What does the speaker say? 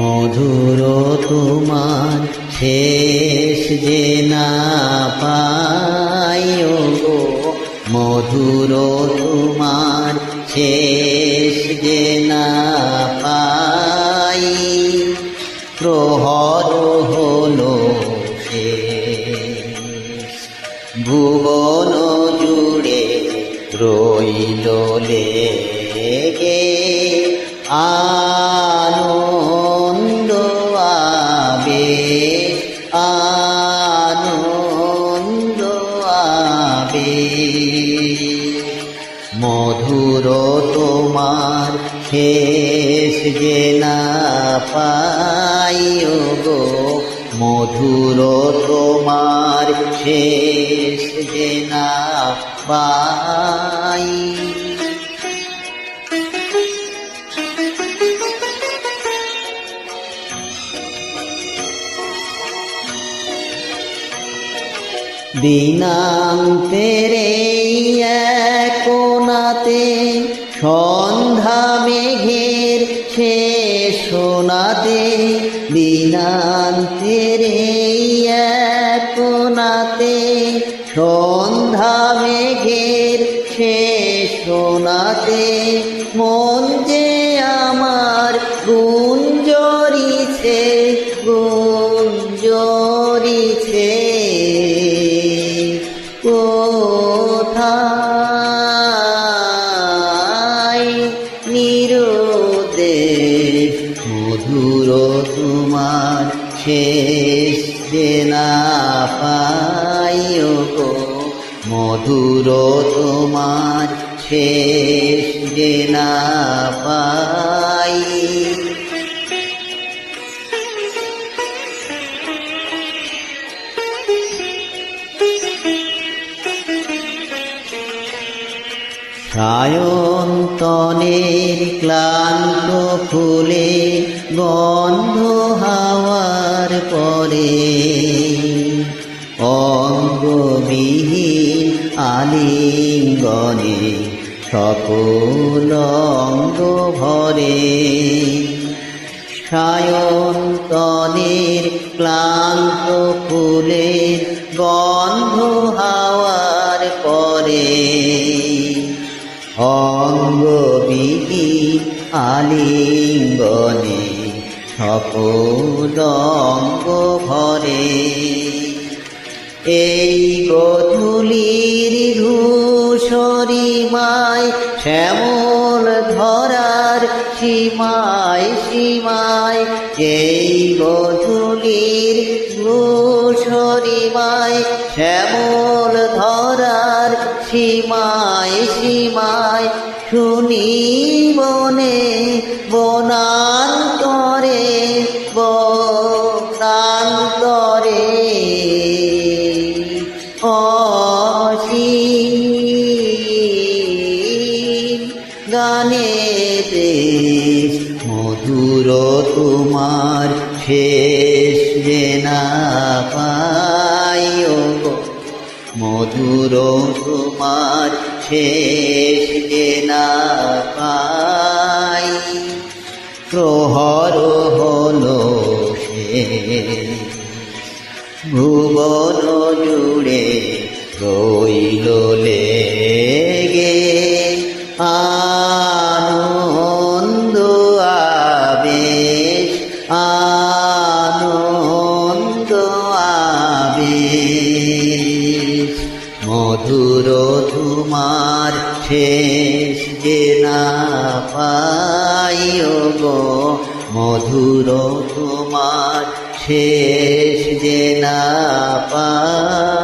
মধুর তোমার শেষ যে না পাই গো। মধুর তোমার শেষ যে না পাই প্রহর হলো শেষ। ভুবন জুড়ে রইল লেগে। আনন্দ আবে মধুর তোমার শেষ যে না পাইও গো মধুর তোমার শেষ যে না পাই। দিনান্তেরে কোনাতে সন্ধ্যা মেঘের সে সোনাতে দিনান্তেরে কোনাতে সন্ধ্যা মেঘের সে সোনাতে মন যে আমার গুঞ্জরিছে শেষ না পাই গো। মধুর তোমার শেষ না পাই সায়ন্তনের ক্লান্ত ফুলে, গন্ধ হাওয়ার পরে। অঙ্গবিহীন আলিঙ্গনে সকল অঙ্গ ভরে। সায়ন্তনের ক্লান্ত ফুলের গন্ধ হাওয়ার অঙ্গবিহীন আলিঙ্গনে সকল অঙ্গ ভরে। এই গধুলির ধূসরিমায় শ্যামল ধরার সীমায় সীমায়। এই গধুলির ধূসরিমায় শ্যামল ধরার সীমায় সীমায় শুনি বনে বনান্তরে বনান্তরে অসীম গানেতে মধুর তোমার শেষ না গো মধুর তোমার শেষ যে না পাই। প্রহর হলো শেষ। ভুবন জুড়ে রইল লেগে। আনন্দ, আবেশ আনন্দ মধুর ধুমার শেষ যে না পাইও গো মধুর তোমার শেষ যে না পাই